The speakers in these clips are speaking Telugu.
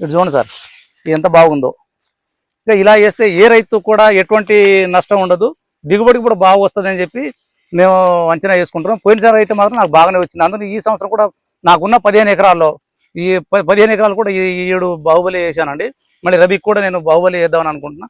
ఇటు చూడండి సార్. ఇది ఎంత బాగుందో. ఇక ఇలా వేస్తే ఏ రైతు కూడా ఎటువంటి నష్టం ఉండదు. దిగుబడి కూడా బాగా వస్తుంది చెప్పి మేము అంచనా వేసుకుంటున్నాం. పోయినసారి అయితే మాత్రం నాకు బాగానే వచ్చింది. అందులో ఈ సంవత్సరం కూడా నాకున్న పదిహేను ఎకరాల్లో ఈ పదిహేను ఎకరాలు కూడా ఈ ఈ ఏడు బాహుబలి వేసానండి. మళ్ళీ రబీకి కూడా నేను బాహుబలి వేద్దామని అనుకుంటున్నా.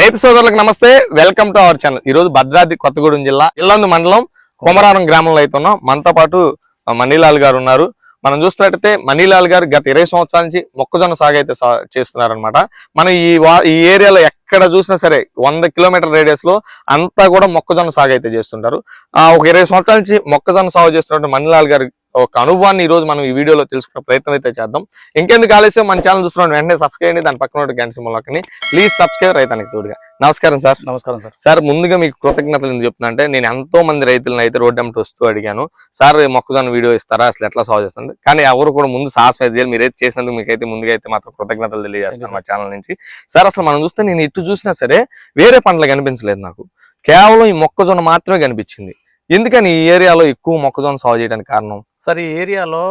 రైతు సోదరులకు నమస్తే. Welcome to our channel. ఈ రోజు భద్రాద్రి కొత్తగూడెం జిల్లా ఇల్లందు మండలం కొమరారం గ్రామంలో అయితే ఉన్నాం. మనతో పాటు మణిలాల్ గారు ఉన్నారు. మనం చూస్తున్నట్టయితే మనీలాల్ గారు గత ఇరవై సంవత్సరాల నుంచి మొక్కజొన్న సాగు అయితే చేస్తున్నారనమాట చేస్తున్నారన్నమాట. మనం ఈ వా- ఈ ఏరియాలో ఎక్కడ చూసినా సరే వంద కిలోమీటర్ రేడియస్లో అంతా కూడా మొక్కజొన్న సాగు అయితే చేస్తుంటారు. ఆ ఒక ఇరవై సంవత్సరాల నుంచి మొక్కజొన్న సాగు చేస్తున్నట్టు మనీలాల్ గారి ఒక అనుభవాన్ని ఈ రోజు మనం ఈ వీడియోలో తెలుసుకునే ప్రయత్నం అయితే చేద్దాం. ఇంకెందుకు ఆలస్యం? మన ఛానల్ చూస్తున్నాం వెంటనే సబ్స్క్రైబ్ చేయండి. దాని పక్కన గంట సింబల్ నొక్కండి. ప్లీజ్ సబ్స్క్రైబ్ రైతానికి తోడుగా. నమస్కారం సార్. నమస్కారం సార్. సార్ ముందుగా మీకు కృతజ్ఞతలు ఎందుకు చెప్తున్నా అంటే నేను ఎంతో మంది రైతులను అయితే రోడ్డు అమ్మటి వస్తూ అడిగాను. సార్ ఈ మొక్కజొన్న వీడియో ఇస్తారా? అసలు ఎట్లా సాల్వ్ చేస్తుంది? కానీ ఎవరు కూడా ముందు సాహసం అయితే చేయాలి మీరైతే చేసినందుకు మీకైతే ముందుగా అయితే మాత్రం కృతజ్ఞతలు తెలియజేస్తాను మా ఛానల్ నుంచి. సార్ అసలు మనం చూస్తే నేను ఇటు చూసినా సరే వేరే పంటలు కనిపించలేదు నాకు. కేవలం ఈ మొక్కజొన్న మాత్రమే కనిపించింది. ఎందుకని ఈ ఏరియాలో ఎక్కువ మొక్కజొన్న సాగు చేయడానికి కారణం? సార్ ఈ ఏరియాలో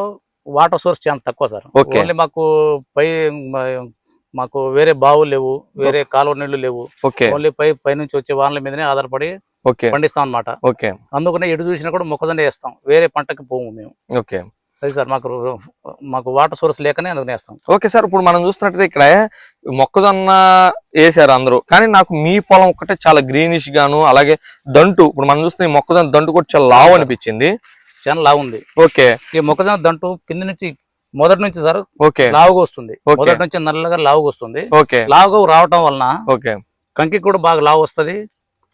వాటర్ సోర్స్ చాలా తక్కువ సార్. ఓన్లీ మాకు పై మాకు వేరే బావులు లేవు వేరే కాలువ నీళ్ళు లేవు. ఓకే. ఓన్లీ పై పై నుంచి వచ్చే వానల మీదనే ఆధారపడి ఓకే. పండిస్తాం అన్నమాట. ఓకే. అందుకనే ఎటు చూసినా కూడా మొక్కజొన్న వేస్తాం. వేరే పంటకి పోము మేము. ఓకే. అది సార్ మాకు మాకు వాటర్ సోర్స్ లేకనే అందుకనే వేస్తాం. ఓకే సార్ ఇప్పుడు మనం చూస్తున్నట్టయితే ఇక్కడ మొక్కజొన్న వేసారు అందరూ. కానీ నాకు మీ పొలం ఒక్కటే చాలా గ్రీనిష్ గాను అలాగే దంటు. ఇప్పుడు మనం చూస్తే ఈ మొక్కజొన్న దంటు కూడా చాలా లావు అనిపించింది. చాలా లావు ఉంది. ఓకే. ఈ మొక్కజొన్న దంటు కింద నుంచి మొదటి నుంచి సార్ ఓకే. లావుగా వస్తుంది. మొదటి నుంచి నల్లగా లావుగా వస్తుంది. ఓకే. లావుగా రావటం వలన ఓకే. కంకి కూడా బాగా లావు వస్తది.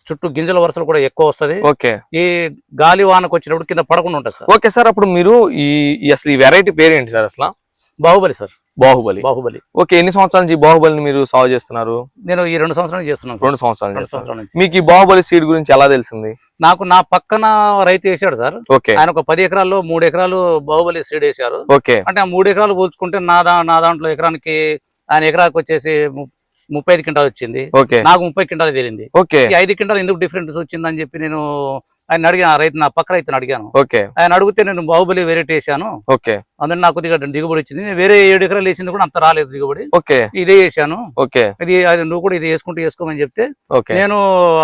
చుట్టూ గింజల వరుసలు కూడా ఎక్కువ వస్తది. ఓకే. ఈ గాలి వానకు వచ్చినప్పుడు కింద పడకుండా ఉంటుంది సార్. ఓకే సార్ అప్పుడు మీరు ఈ ఈ అసలు ఈ వెరైటీ పేరు ఏంటి సార్ అసలు? బాహుబలి సార్. బాహుబలి. బాహుబలి. ఓకే ఎన్ని సంవత్సరాల నుంచి బాహుబలిని మీరు సాగు చేస్తున్నారు? నేను ఈ రెండు సంవత్సరాలు చేస్తున్నాను. రెండు సంవత్సరాలు రెండు సంవత్సరాల నుంచి. మీకు ఈ బాహుబలి సీడ్ గురించి ఎలా తెలిసింది? నాకు నా పక్కన రైతు వేసాడు సార్. ఓకే. ఆయన ఒక పది ఎకరాల్లో మూడు ఎకరాలు బాహుబలి సీడ్ వేశారు. ఓకే. అంటే ఆ మూడు ఎకరాలు పోల్చుకుంటే నా దా నా దాంట్లో ఎకరానికి ఆయన ఎకరానికి వచ్చేసి ముప్పై ఐదు క్వింటాలు వచ్చింది. నాకు ముప్పై క్వింటాలు తేలింది. ఓకే. ఐదు క్వింటాలు ఎందుకు డిఫరెన్స్ వచ్చిందని చెప్పి నేను ఆయన అడిగాను ఆ రైతు నా పక్క రైతుని అడిగాను. ఓకే. ఆయన అడిగితే నేను బాహుబలి వెరైటీ వేసాను ఓకే. అందులో నాకు కొద్దిగా దిగుబడి వచ్చింది. నేను వేరే ఏడు ఎకరాలు వేసింది కూడా అంత రాలేదు దిగుబడి. ఓకే. ఇదే వేసాను. ఓకే. ఇది అది నువ్వు కూడా ఇది వేసుకుంటూ వేసుకోమని చెప్తే నేను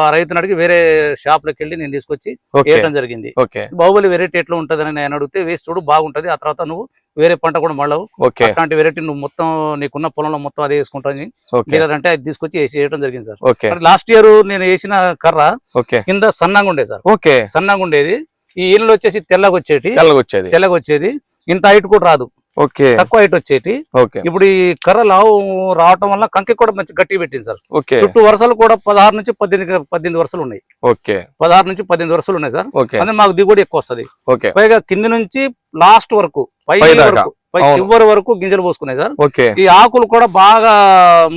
ఆ రైతుని అడిగి వేరే షాప్లోకి వెళ్ళి నేను తీసుకొచ్చి వేయడం జరిగింది. ఓకే. బాహుబలి వెరైటీ ఎట్లా ఉంటది అని నేను అడిగితే వేసి చూడు బాగుంటది. ఆ తర్వాత నువ్వు వేరే పంట కూడా మళ్ళవు. ఓకే. అట్లాంటి వెరైటీ నువ్వు మొత్తం నీకున్న పొలంలో మొత్తం అదే వేసుకుంటాను లేదంటే అది తీసుకొచ్చి వేసి వేయడం జరిగింది సార్. లాస్ట్ ఇయర్ నేను వేసిన కర్ర ఓకే. కింద సన్నంగా ఉండేది సార్. ఓకే. సన్నంగా ఉండేది. ఈ ఇల్లు వచ్చేసి తెల్లగా వచ్చేటి. తెల్లగా వచ్చేది. తెల్లగా వచ్చేది. ఇంత హైట్ కూడా రాదు. ఓకే. తక్కువ హైట్ వచ్చేటి. ఓకే. ఇప్పుడు ఈ కర్ర లావు రావటం వల్ల కంకి కూడా మంచి గట్టి పెట్టింది సార్. ఓకే. చుట్టూ వరుసలు కూడా పదహారు నుంచి పద్దెనిమిది పద్దెనిమిది వరుసలు ఉన్నాయి. ఓకే. పదహారు నుంచి పద్దెనిమిది వరుసలు ఉన్నాయి సార్. ఓకే. అంటే మాకు దిగుబడి ఎక్కువ వస్తది. ఓకే. పైగా కింది నుంచి లాస్ట్ వరకు పై. వరకు పై. చివరి వరకు గింజలు పోసుకున్నాయి సార్. ఓకే. ఈ ఆకులు కూడా బాగా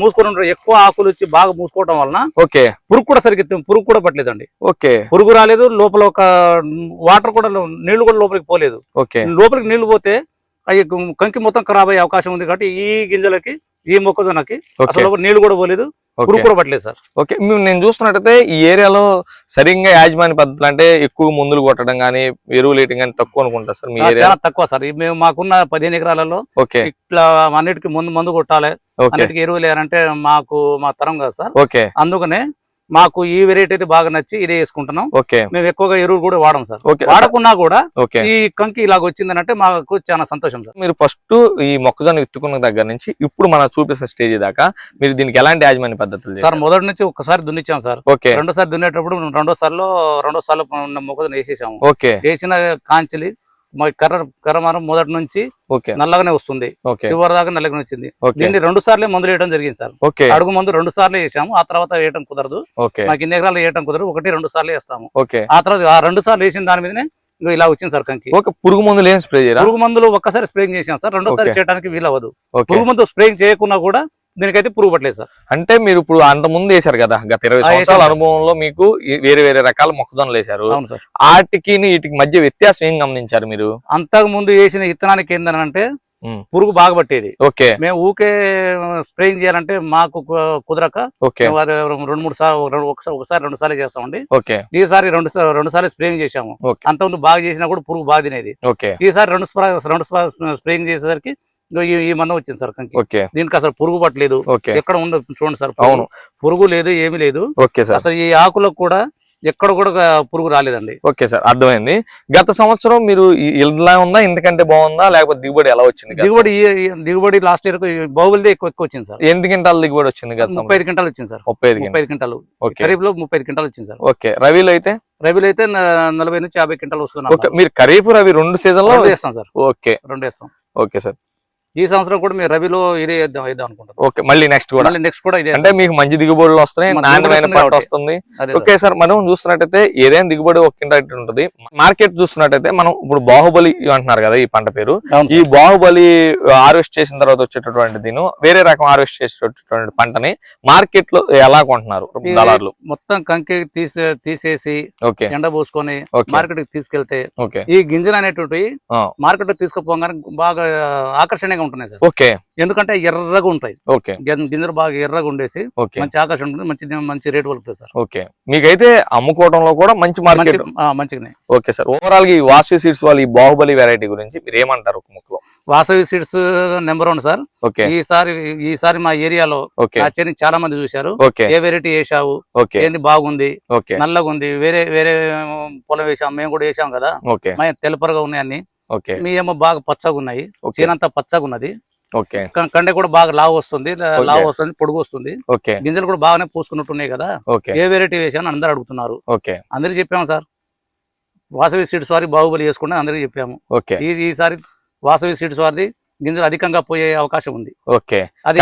మూసుకొని ఉంటారు. ఎక్కువ ఆకులు వచ్చి బాగా మూసుకోవడం వలన ఓకే. పురుగు కూడా సరిగ్గా పురుగు కూడా పట్టలేదండి. ఓకే. పురుగు రాలేదు. లోపల ఒక వాటర్ కూడా నీళ్ళు కూడా లోపలికి పోలేదు. ఓకే. లోపలికి నీళ్ళు పోతే అవి కంకి మొత్తం ఖరాబ్ అయ్యే అవకాశం ఉంది కాబట్టి ఈ గింజలకి ఈ మొక్కజొన్నకి. అసలు నీళ్ళు కూడా పోలేదు పురుగు కూడా పట్టలేదు సార్. ఓకే నేను చూస్తున్నట్టయితే ఈ ఏరియాలో సరిగ్గా యాజమాన్య పద్ధతులు అంటే ఎక్కువ మందులు కొట్టడం కానీ ఎరువులు వేయటం కానీ తక్కువ అనుకుంటా సార్ చాలా తక్కువ సార్. మేము మాకున్న పదిహేను ఎకరాలలో ఓకే. ఇట్లా అన్నిటికీ ముందు మందు కొట్టాలి అన్నిటికీ ఎరువులు వేయాలంటే మాకు మా తరం కదా సార్. ఓకే. అందుకనే మాకు ఈ వెరైటీ అయితే బాగా నచ్చి ఇదే వేసుకుంటున్నాం. ఓకే. మేము ఎక్కువగా ఎరువులు కూడా వాడం సార్. వాడకున్నా కూడా ఓకే. ఈ కంకి ఇలాగ వచ్చిందంటే మాకు చాలా సంతోషం సార్. మీరు ఫస్ట్ ఈ మొక్కజొన్న విత్తుకున్న దగ్గర నుంచి ఇప్పుడు మనం చూపిస్తున్న స్టేజ్ దాకా మీరు దీనికి ఎలాంటి యాజమాన్య పద్ధతులు సార్? మొదటి నుంచి ఒక్కసారి దున్నిచ్చాం సార్. ఓకే. రెండోసారి దున్నేటప్పుడు రెండో సార్లు రెండో సార్లు మొక్కజొన్న వేసేసాము. ఓకే. వేసిన కాంచిలి కర్ర కర్ర మారం మొదటి నుంచి ఓకే. నల్లగానే వస్తుంది. చివరి దాకా నల్లగానే వచ్చింది. దీన్ని రెండు సార్లే మందులు వేయడం జరిగింది సార్. అడుగు మందు రెండు సార్లు వేసాము ఆ తర్వాత వేయడం కుదరదు. మాకు ఇన్ని ఎకరాలు వేయడం కుదరదు ఒకటి రెండు సార్లు వేస్తాము. ఆ తర్వాత ఆ రెండు సార్లు వేసిన దాని మీదనే ఇలా వచ్చింది సార్ కంకి. ఓకే పురుగు మందులు ఏం స్ప్రే చేయరా? పురుగు మందులు ఒక్కసారి స్ప్రేయింగ్ చేసాం సార్ రెండోసారి. చేయడానికి వీలు అవ్వదు ఓకే. పురుగు మందు స్ప్రేయింగ్ చేయకున్నా కూడా దీనికైతే పురుగు పట్టలేదు సార్. అంటే మీరు ఇప్పుడు అంత ముందు వేశారు కదా గత ఇరవై సంవత్సరాల. అనుభవంలో మీకు వేరే వేరే రకాల మొక్కజొన్నలు వేశారు. అవును సార్. వాటికి వీటికి మధ్య వ్యత్యాసం ఏం గమనించారు మీరు? అంతకు ముందు వేసిన విత్తనానికి ఏంటంటే. పురుగు బాగా పట్టేది. ఓకే. మేము ఊకే స్ప్రేయింగ్ చేయాలంటే మాకు కుదరక ఓకే. రెండు మూడు సార్లు ఒకసారి ఒకసారి రెండు సార్లు చేస్తామండి. ఓకే. ఈసారి రెండు సార్లు రెండు సార్లు స్ప్రేయింగ్ చేసాము ఓకే. అంతకుముందు బాగా చేసినా కూడా పురుగు బాగా తినేది. ఓకే. ఈసారి రెండు స్ప్రా రెండు స్ప్రా- స్ప్రేయింగ్ చేసేసరికి ఈ- మందం వచ్చింది సార్ ఓకే. దీనికి అసలు పురుగు పట్టలేదు. ఎక్కడ ఉండదు చూడండి సార్. అవును. పురుగు లేదు ఏమీ లేదు. Okay sir. అసలు ఈ ఆకులకు కూడా ఎక్కడ కూడా పురుగు రాలేదండి. ఓకే సార్ అర్థమైంది. గత సంవత్సరం మీరు ఇలా ఉందా? ఇంతకంటే బాగుందా? లేకపోతే దిగుబడి ఎలా వచ్చింది దిగుబడి దిగుబడి లాస్ట్ ఇయర్ బాహుబలిదే ఎక్కువ ఎక్కువ వచ్చింది సార్? ఎన్ని క్వింటాల దిగుబడి వచ్చింది గత ముప్పై ఐదు క్వింటాలు వచ్చింది సార్. ముప్పై ఐదు ముప్పై ఐదు క్వింటాలు. ఓకే. ఖరీఫ్లో ముప్పై ఐదు క్వింటాలు వచ్చింది సార్. ఓకే. రవిలో అయితే? రబీలో అయితే నలభై నుంచి యాభై క్వింటాలు వస్తున్నాం ఓకే. మీరు ఖరీఫ్ రవి రెండు సీజన్లో వేస్తాం సార్. ఓకే. రెండు వేస్తాం. Okay sir. ఈ సంవత్సరం కూడా మేము రబీలో ఇదే వేద్దాం వేద్దాం అనుకుంటాం ఓకే మళ్ళీ నెక్స్ట్ కూడా? మళ్ళీ నెక్స్ట్ కూడా ఇదే. అంటే మీకు మంచి దిగుబడులు వస్తున్నాయి మంచి నాణ్యమైన దిగుబడి పంట వస్తుంది. ఓకే సార్ మనం చూస్తున్నట్టయితే ఏదైనా దిగుబడి ఒక కింద ఉంటుంది. మార్కెట్ చూస్తున్నట్టయితే మనం ఇప్పుడు బాహుబలి అంటున్నారు కదా ఈ పంట పేరు. ఈ. బాహుబలి హార్వెస్ట్ చేసిన తర్వాత వచ్చేటటువంటి దీని వేరే రకం హార్వెస్ట్ చేసేటటువంటి పంటని మార్కెట్లో ఎలా కొంటున్నారు దళారులు? మొత్తం కంకి తీసే తీసేసి ఓకే. ఎండ పోసుకొని మార్కెట్కి తీసుకెళ్తే ఈ గింజలు అనేటువంటి. మార్కెట్లో తీసుకుపోగానే బాగా ఆకర్షణీయంగా ఉంటున్నాయి సార్. ఓకే. ఎందుకంటే ఎర్రగా ఉంటాయి. ఓకే. గింజలు బాగా ఎర్రగా ఉండేసి ఓకే. మంచి ఆకర్షణ ఉంటుంది మంచి మంచి రేట్ పలుకుతుంది సార్. ఓకే. మీకైతే అమ్ముకోవడంలో కూడా మంచి మార్కెట్ ఆ, మంచిగానే. Okay sir. ఓవరాల్గా ఈ వాసు సీడ్స్ వాళ్ళ ఈ బాహుబలి వెరైటీ గురించి మీరు ఏమంటారు ఒక ముక్కలో Vasavi seeds number one sir. Okay. ఈసారి ఈసారి మా ఏరియాలో చాలా మంది చూశారు. ఏ వెరైటీ వేసావు ఏంది బాగుంది? నల్లగా ఉంది వేరే వేరే పొలం వేసాం మేము కూడా వేసాం కదా. తెలుపరగా ఉన్నాయి అన్ని. ఓకే మీ ఏమో బాగా పచ్చగా ఉన్నాయి చేనంతా పచ్చగా ఉన్నది కండె కూడా బాగా లావు వస్తుంది. లావు వస్తుంది పొడుగు వస్తుంది. గింజలు కూడా బాగానే పూసుకున్నట్టున్నాయి కదా. ఓకే. ఏ వెరైటీ వేసాను అందరూ అడుగుతున్నారు. ఓకే. అందరికి చెప్పాము సార్. వాసవి సీడ్స్ వారి బాహుబలి వేసుకుంటే అందరికి చెప్పాము. ఈ ఈసారి వాసవి సీడ్స్ వారిది గింజలు అధికంగా పోయే అవకాశం ఉంది. ఓకే. అది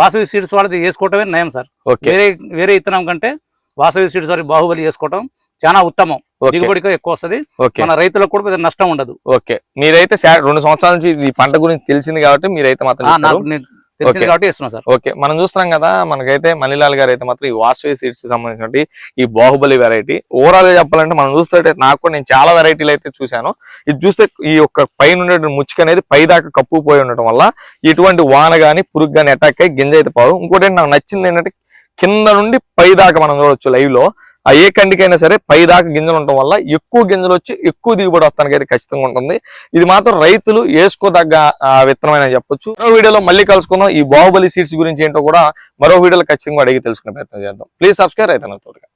వాసవి సీడ్స్ వారిది వేసుకోవటమే నయం సార్. వేరే వేరే ఇత్తనం కంటే వాసవి సీడ్స్ వారి బాహుబలి వేసుకోవటం చాలా ఉత్తమం. దిగుబడి ఎక్కువ వస్తది. మన రైతులకు కూడా నష్టం ఉండదు. ఓకే. మీరైతే రెండు సంవత్సరాల నుంచి ఈ పంట గురించి తెలిసింది కాబట్టి మీరైతే మాత్రం తెలిసింది. కాబట్టి ఇస్తున్నాను సార్. ఓకే. మనం చూస్తున్నాం కదా మనకైతే మణిలాల్ గారు అయితే మాత్రం ఈ వాసవి సీడ్స్ సంబంధించిన ఈ బాహుబలి వెరైటీ ఓవరాల్గా చెప్పాలంటే మనం చూస్తే నాకు కూడా నేను చాలా వెరైటీలు అయితే చూశాను. ఇది చూస్తే ఈ యొక్క పైన ఉండే ముచ్చుక అనేది పై దాకా కప్పుపోయి ఉండటం వల్ల ఎటువంటి వాన గాని పురుగు గాని అటాక్ అయ్యి గింజ అయితే పోవడం ఇంకోటి నాకు నచ్చింది ఏంటంటే కింద నుండి పై దాకా మనం చూడొచ్చు లైవ్లో. ఆ ఏ కండికైనా సరే పై దాకా గింజలు ఉండటం వల్ల ఎక్కువ గింజలు వచ్చి ఎక్కువ దిగుబడి వస్తానికి అయితే ఖచ్చితంగా ఉంటుంది. ఇది మాత్రం రైతులు వేసుకోదగ్గ ఆ, విత్తనమైన చెప్పొచ్చు. మరో వీడియోలో మళ్ళీ కలుసుకుందాం. ఈ బాహుబలి సీడ్స్ గురించి ఏంటో కూడా మరో వీడియోలో ఖచ్చితంగా అడిగి తెలుసుకునే ప్రయత్నం చేద్దాం. ప్లీజ్ సబ్స్క్రైబ్ అయితే